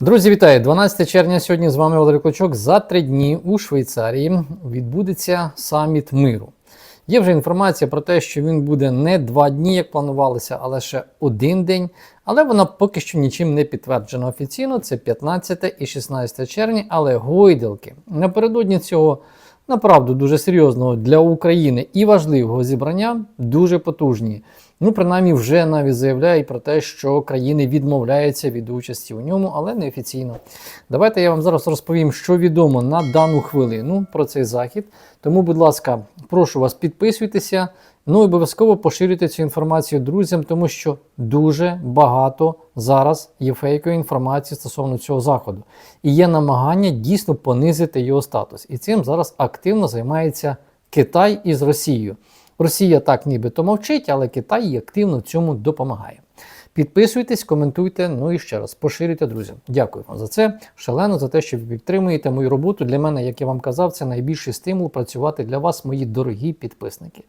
Друзі, вітаю! 12 червня сьогодні з вами Валерій Клочок. За три дні у Швейцарії відбудеться саміт миру. Є вже інформація про те, що він буде не два дні, як планувалося, а лише один день. Але вона поки що нічим не підтверджена офіційно. Це 15 і 16 червня, але гойдалки напередодні цього направду дуже серйозного для України і важливого зібрання дуже потужні. Ну, принаймні, вже навіть заявляють про те, що країни відмовляються від участі у ньому, але не офіційно. Давайте я вам зараз розповім, що відомо на дану хвилину про цей захід. Тому, будь ласка, прошу вас підписуйтеся. Ну і обов'язково поширюйте цю інформацію друзям, тому що дуже багато зараз є фейкової інформації стосовно цього заходу. І є намагання дійсно понизити його статус. І цим зараз активно займається Китай із Росією. Росія так нібито мовчить, але Китай їй активно в цьому допомагає. Підписуйтесь, коментуйте, ну і ще раз поширюйте друзям. Дякую вам за це. Шалено за те, що ви підтримуєте мою роботу. Для мене, як я вам казав, це найбільший стимул працювати для вас, мої дорогі підписники.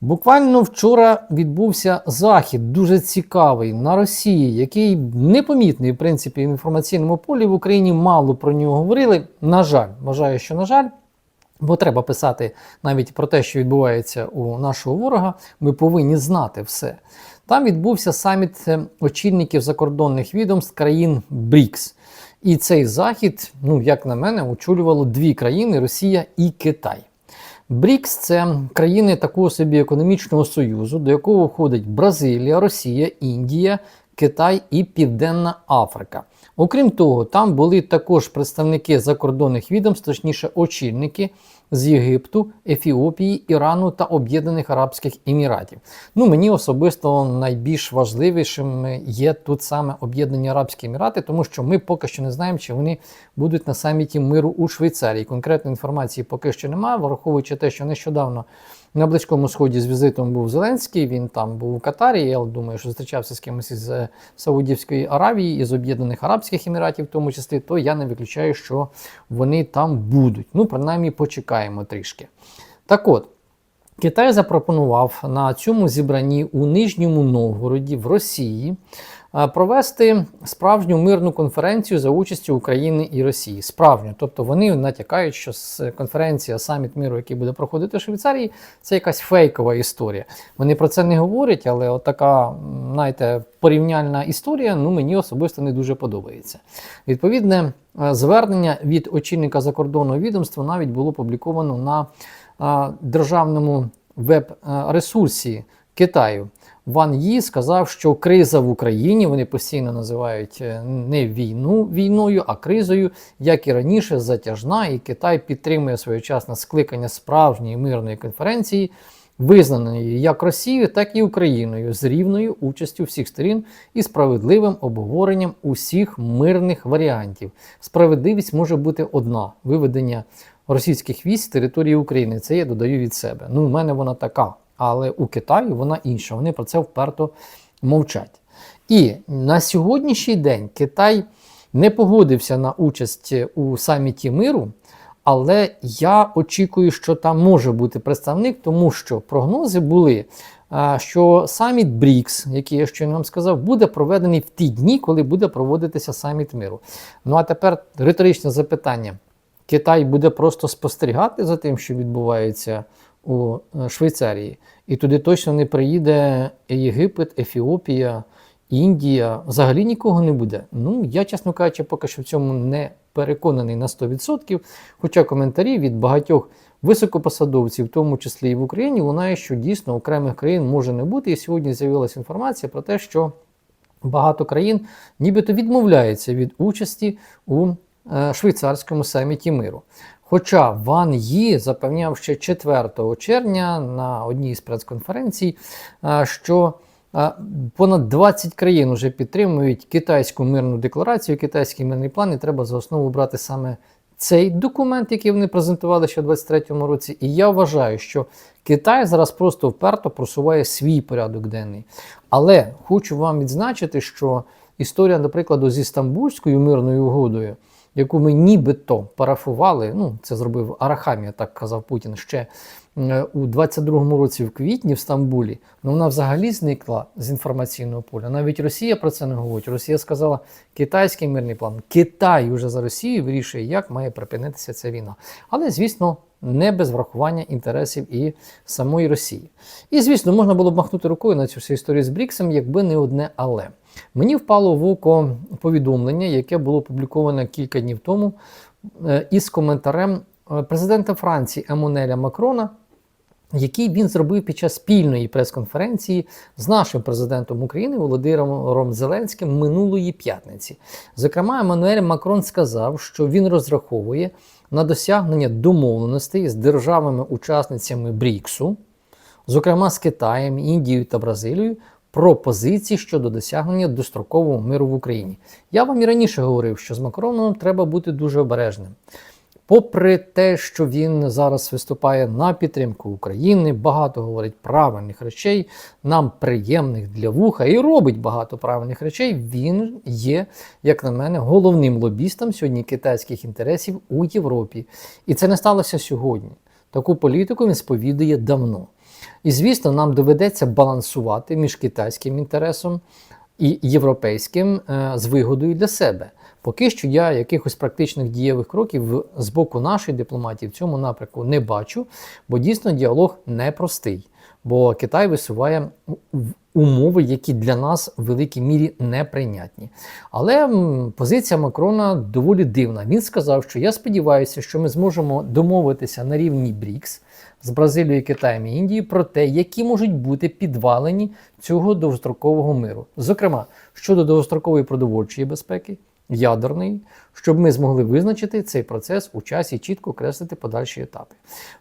Буквально вчора відбувся захід дуже цікавий на Росії, який непомітний в принципі в інформаційному полі в Україні мало про нього говорили. На жаль, вважаю, що на жаль. Бо треба писати навіть про те, що відбувається у нашого ворога. Ми повинні знати все. Там відбувся саміт е, очільників закордонних відомств країн БРІКС. І цей захід, ну як на мене, очолювало дві країни Росія і Китай. БРІКС це країни такого собі економічного союзу, до якого входить Бразилія, Росія, Індія, Китай і Південна Африка. Окрім того, там були також представники закордонних відомств, точніше, очільники з Єгипту, Ефіопії, Ірану та Об'єднаних Арабських Еміратів. Ну, мені особисто найбільш важливішим є тут саме Об'єднані Арабські Емірати, тому що ми поки що не знаємо, чи вони будуть на саміті миру у Швейцарії. Конкретної інформації поки що немає, враховуючи те, що нещодавно. На Близькому Сході з візитом був Зеленський, він там був у Катарі. Я думаю, що зустрічався з кимось із е, Саудівської Аравії, із Об'єднаних Арабських Еміратів, в тому числі, то я не виключаю, що вони там будуть. Ну, принаймні, почекаємо трішки. Так от. Китай запропонував на цьому зібранні у Нижньому Новгороді в Росії провести справжню мирну конференцію за участю України і Росії. Справжню, тобто вони натякають, що конференція саміт миру, який буде проходити в Швейцарії, це якась фейкова історія. Вони про це не говорять, але от така, знаєте, порівняльна історія ну мені особисто не дуже подобається. Відповідне звернення від очільника закордонного відомства навіть було опубліковано на державному веб-ресурсі Китаю. Ван Ї сказав, що криза в Україні вони постійно називають е, не війну війною, а кризою, як і раніше, затяжна, і Китай підтримує своєчасне скликання справжньої мирної конференції, визнаної як Росією, так і Україною з рівною участю всіх сторін і справедливим обговоренням усіх мирних варіантів. Справедливість може бути одна виведення російських військ з території України. Це я додаю від себе. Ну, у мене вона така але у Китаї вона інша. Вони про це вперто мовчать. І на сьогоднішній день Китай не погодився на участь у саміті миру. Але я очікую, що там може бути представник, тому що прогнози були, що саміт БРІКС, який я щойно вам сказав, буде проведений в ті дні, коли буде проводитися саміт миру. Ну а тепер риторичне запитання: Китай буде просто спостерігати за тим, що відбувається у е, Швейцарії. І туди точно не приїде Єгипет, Ефіопія, Індія. Взагалі нікого не буде. Ну, я, чесно кажучи, поки що в цьому не переконаний на 100%. Хоча коментарі від багатьох високопосадовців, в тому числі і в Україні, лунає, що дійсно окремих країн може не бути. І сьогодні з'явилася інформація про те, що багато країн нібито відмовляються від участі у е, швейцарському саміті миру. Хоча Ван Ї запевняв ще 4 червня на одній з прес-конференцій, що понад 20 країн вже підтримують китайську мирну декларацію, китайський мирний план, і треба за основу брати саме цей документ, який вони презентували ще в 2023 році. І я вважаю, що Китай зараз просто вперто просуває свій порядок денний. Але хочу вам відзначити, що історія, наприклад, зі Стамбульською мирною угодою, яку ми нібито парафували, ну це зробив Арахамія, так казав Путін ще е, у 22-му році в квітні в Стамбулі, ну вона взагалі зникла з інформаційного поля. Навіть Росія про це не говорить. Росія сказала, китайський мирний план. Китай уже за Росією вирішує, як має припинитися ця війна. Але, звісно, не без врахування інтересів і самої Росії. І, звісно, можна було б махнути рукою на цю всю історію з Бріксом, якби не одне але. Мені впало в око повідомлення, яке було опубліковане кілька днів тому, е, із коментарем е, президента Франції Еммануеля Макрона, який він зробив під час спільної прес-конференції з нашим президентом України Володимиром Зеленським минулої п'ятниці. Зокрема, Еммануель Макрон сказав, що він розраховує на досягнення домовленостей з державами-учасницями БРІКСу, зокрема з Китаєм, Індією та Бразилією, про позиції щодо досягнення дострокового миру в Україні. Я вам і раніше говорив, що з Макроном треба бути дуже обережним. Попри те, що він зараз виступає на підтримку України, багато говорить правильних речей, нам приємних для вуха і робить багато правильних речей. Він є, як на мене, головним лобістом сьогодні китайських інтересів у Європі. І це не сталося сьогодні. Таку політику він сповідує давно. І звісно, нам доведеться балансувати між китайським інтересом і європейським е, з вигодою для себе. Поки що я якихось практичних дієвих кроків з боку нашої дипломатії в цьому напрямку не бачу, бо дійсно діалог непростий. Бо Китай висуває умови, які для нас в великій мірі неприйнятні. Але позиція Макрона доволі дивна. Він сказав, що я сподіваюся, що ми зможемо домовитися на рівні БРІКС з Бразилією, Китаєм і Індією про те, які можуть бути підвалені цього довгострокового миру. Зокрема, щодо довгострокової продовольчої безпеки ядерний, щоб ми змогли визначити цей процес у часі чітко окреслити подальші етапи.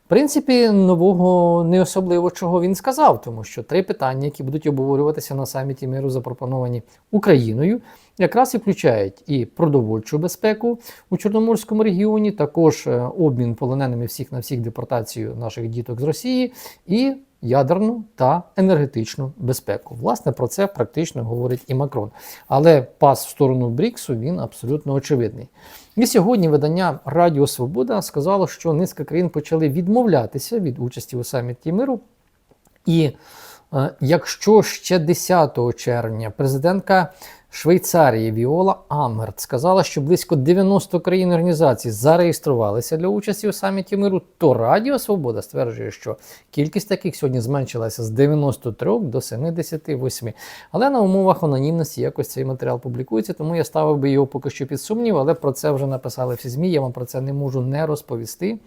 В принципі, нового не особливо чого він сказав, тому що три питання, які будуть обговорюватися на саміті миру, запропоновані Україною, якраз і включають і продовольчу безпеку у Чорноморському регіоні, також е, обмін полоненими всіх на всіх депортацію наших діток з Росії. і ядерну та енергетичну безпеку. Власне, про це практично говорить і Макрон. Але пас в сторону Бріксу він абсолютно очевидний. І сьогодні видання Радіо Свобода сказало, що низка країн почали відмовлятися від участі у саміті миру. І е, якщо ще 10 червня президентка Швейцарії Віола Амгерт сказала, що близько 90 країн організацій зареєструвалися для участі у саміті миру, то Радіо Свобода стверджує, що кількість таких сьогодні зменшилася з 93 до 78. Але на умовах анонімності якось цей матеріал публікується, тому я ставив би його поки що під сумнів, але про це вже написали всі ЗМІ. Я вам про це не можу не розповісти.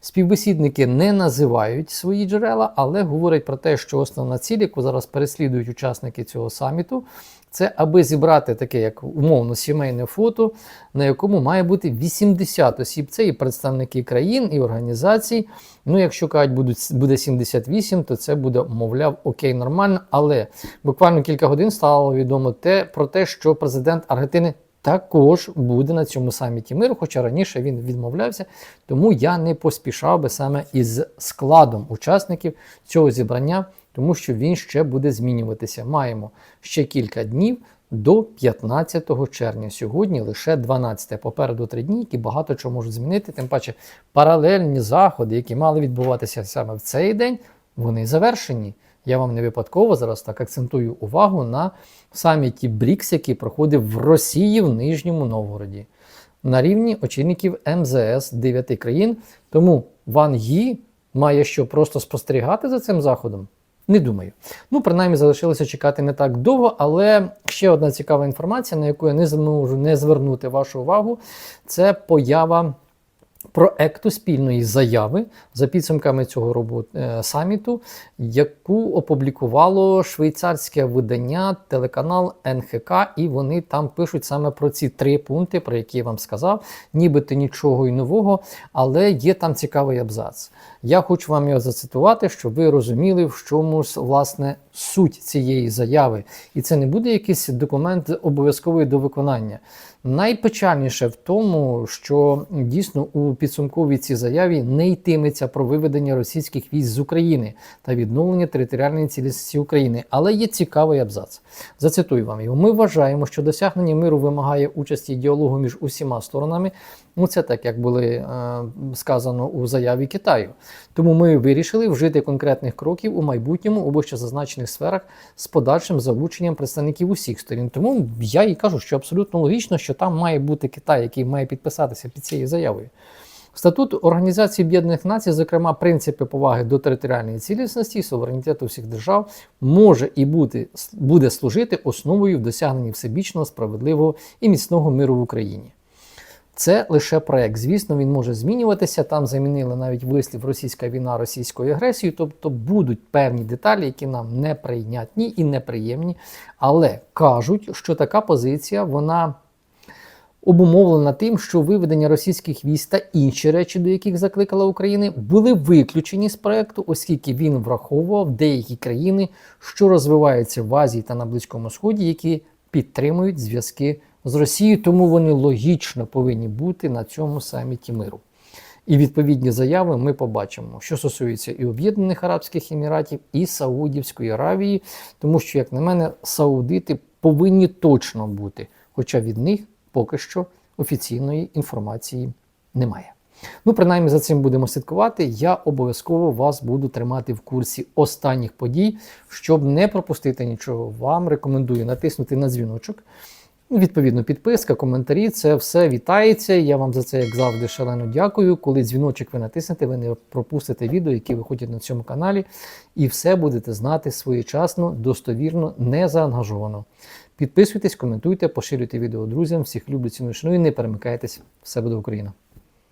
Співбесідники не називають свої джерела, але говорять про те, що основна ціль, яку зараз переслідують учасники цього саміту, це аби зібрати таке, як умовно, сімейне фото, на якому має бути 80 осіб. Це і представники країн, і організацій. Ну, якщо кажуть, буде 78, то це буде, мовляв, окей, нормально. Але буквально кілька годин стало відомо те, про те, що президент Аргентини також буде на цьому саміті миру, хоча раніше він відмовлявся, тому я не поспішав би саме із складом учасників цього зібрання, тому що він ще буде змінюватися. Маємо ще кілька днів. До 15 червня. Сьогодні лише 12. Попереду три дні, які багато чого можуть змінити. Тим паче паралельні заходи, які мали відбуватися саме в цей день, вони завершені. Я вам не випадково зараз так акцентую увагу на саміті БРІКС, який проходив в Росії в Нижньому Новгороді на рівні очільників МЗС 9 країн. Тому Ван Ї має що просто спостерігати за цим заходом. Не думаю. Ну, принаймні, залишилося чекати не так довго, але ще одна цікава інформація, на яку я не зможу не звернути вашу увагу, це поява проекту спільної заяви за підсумками цього робот, е, саміту, яку опублікувало швейцарське видання телеканал НХК, і вони там пишуть саме про ці три пункти, про які я вам сказав, нібито нічого й нового, але є там цікавий абзац. Я хочу вам його зацитувати, щоб ви розуміли, в чому власне суть цієї заяви. І це не буде якийсь документ обов'язковий до виконання. Найпечальніше в тому, що дійсно у підсумковій цій заяві не йтиметься про виведення російських військ з України та відновлення територіальної цілісності України, але є цікавий абзац. Зацитую вам його. Ми вважаємо, що досягнення миру вимагає участі діалогу між усіма сторонами. Ну, це так, як було е, сказано у заяві Китаю. Тому ми вирішили вжити конкретних кроків у майбутньому у вище зазначених сферах з подальшим залученням представників усіх сторін. Тому я і кажу, що абсолютно логічно, що там має бути Китай, який має підписатися під цією заявою. Статут Організації Об'єднаних Націй, зокрема, принципи поваги до територіальної цілісності і суверенітету всіх держав, може і бути, буде служити основою в досягненні всебічного, справедливого і міцного миру в Україні. Це лише проект. Звісно, він може змінюватися. Там замінили навіть вислів російська війна російською агресією. Тобто будуть певні деталі, які нам неприйнятні і неприємні. Але кажуть, що така позиція вона обумовлена тим, що виведення російських військ та інші речі, до яких закликала Україна, були виключені з проекту, оскільки він враховував деякі країни, що розвиваються в Азії та на Близькому Сході, які підтримують зв'язки з Росією, тому вони логічно повинні бути на цьому саміті миру. І відповідні заяви ми побачимо, що стосується і Об'єднаних Арабських Еміратів, і Саудівської Аравії, тому що, як на мене, саудити повинні точно бути, хоча від них поки що офіційної інформації немає. Ну, принаймні за цим будемо слідкувати. Я обов'язково вас буду тримати в курсі останніх подій, щоб не пропустити нічого. Вам рекомендую натиснути на дзвіночок. Відповідно, підписка, коментарі, це все вітається. Я вам за це, як завжди, шалено дякую. Коли дзвіночок ви натиснете, ви не пропустите відео, які виходять на цьому каналі, і все будете знати своєчасно, достовірно, не заангажовано. Підписуйтесь, коментуйте, поширюйте відео друзям. Всіх люблю, ціну шаную, не перемикайтесь. Все буде Україна!